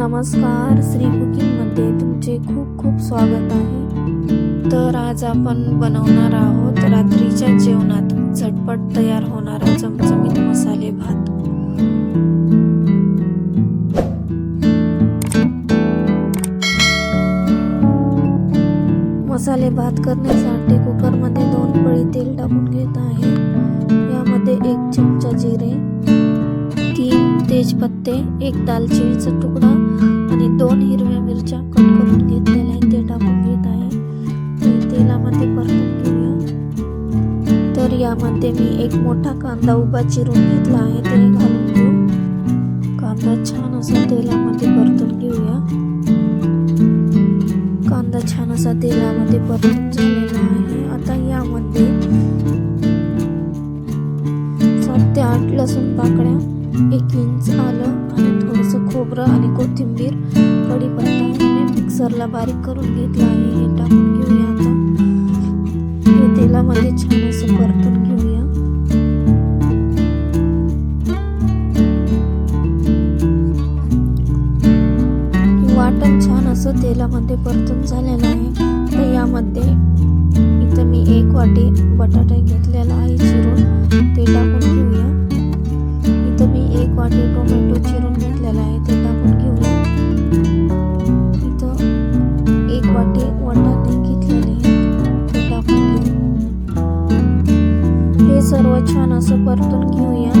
नमस्कार. श्री कुकिंगमध्ये तुमचे खूप खूप स्वागत आहे. तर आज आपण बनवणार आहोत रात्रीच्या जेवणात झटपट तयार होणारा चमचमीत मसाले भात. मसाले भात करण्यासाठी कुकरमध्ये दोन पळी तेल टाकून घेत आहे. यामध्ये एक चमचा जिरे तेजपत्ते एक दालचिनीचा तुकडा आणि दोन हिरव्या मिरच्या कट करून घेतलेल्या आहेत. ते टाकून घेत आहे. तेलामध्ये परतून घेऊया. तर यामध्ये मी एक मोठा कांदा उभा चिरून घेतला आहे. ते घालून घेऊ. कांदा छान असा तेलामध्ये परतून घेऊया. कांदा छान असा तेलामध्ये परतून झालेला खोबरं आणि कोथिंबीर कढीपत्ता मी मिक्सरला बारीक करून घेतला आहे. हे टाकून घेऊया आता. हे तेलामध्ये छान असं परतून घेऊया. वाटण छान असं तेलामध्ये परतून झालेलं आहे. तर यामध्ये इथं मी एक वाटी बटाटा घेतलेला आहे चिरून. ते टाकून घेऊया. इथं मी एक वाटी टोमॅटो चिरून वाटाणे घेतलेले टाकून घेऊ. हे सर्व छान असं परतून घेऊया.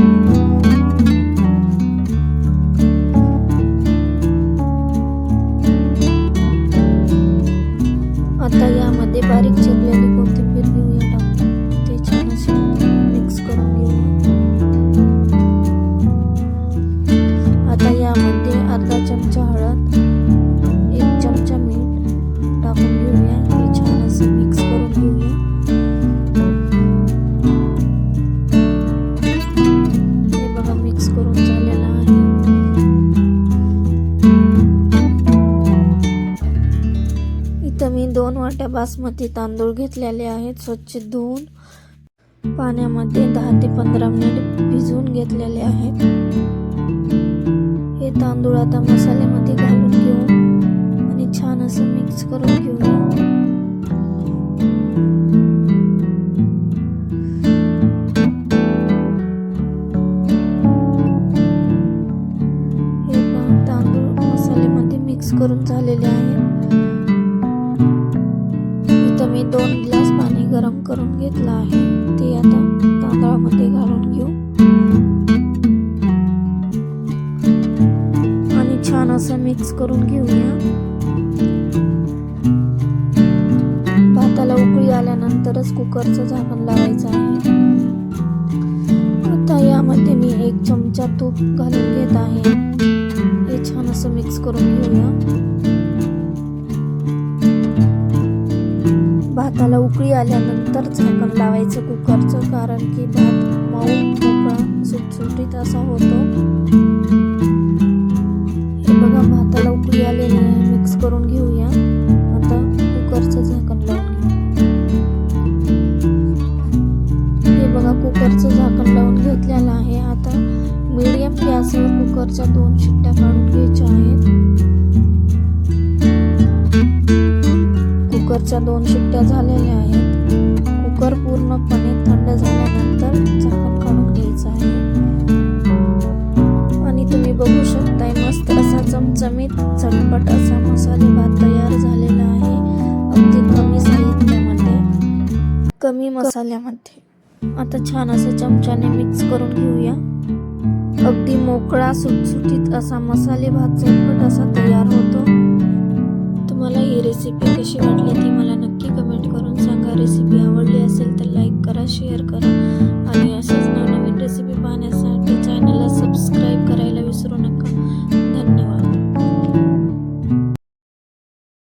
मी दोन वाट्या बासमती तांदूळ घेतलेले आहेत. स्वच्छ धुवून पाण्यामध्ये दहा ते पंधरा मिनिट भिजवून घेतलेले आहेत. हे तांदूळ आता मसाल्यामध्ये घालून घेऊ आणि छान असं मिक्स करून घेऊया हे मिक्स करून झालेले आहेत इथं मी दोन ग्लास पाणी गरम करून घेतलं आहे. ते आता तांदळामध्ये घालून घेऊ. आणि छान असं मिक्स करून घेऊया. भाताला उकळी आल्यानंतरच कुकरचं झाकण लावायचं आहे. आता यामध्ये मी एक चमचा तूप घालून घेत आहे. हे छान असं मिक्स करून घेऊया. भाताला उकळी आल्यानंतर झाकण लावायचं कुकरचं कारण की भात मऊ मोकळा सुटसुटीत असा होतो. हे बघा भाताला उकळी आलेली आहे. मिक्स करून घेऊया. आता कुकरचं झाकण लावून घेऊ. हे बघा कुकरचं झाकण लावून घेतलेलं आहे. आता मीडियम गॅसवर कुकरच्या दोन शिट्ट्या काढून घ्यायच्या आहेत. कुकरच्या दोन शिट्ट्या झालेल्या आहेत. कुकर पूर्णपणे थंड झाल्यानंतर झाकण काढून घ्यायचं आहे. आणि तुम्ही बघू शकताय मस्त असा चमचमीत झटपट असा मसाले भात तयार झालेला आहे. अगदी कमी साहित्यामध्ये. कमी मसाल्यामध्ये. आता छान असं चमच्याने मिक्स करून घेऊया. अगदी मोकळा सुटसुटीत असा मसाले भात झटपट असा तयार होतो. तुम्हाला ही रेसिपी कशी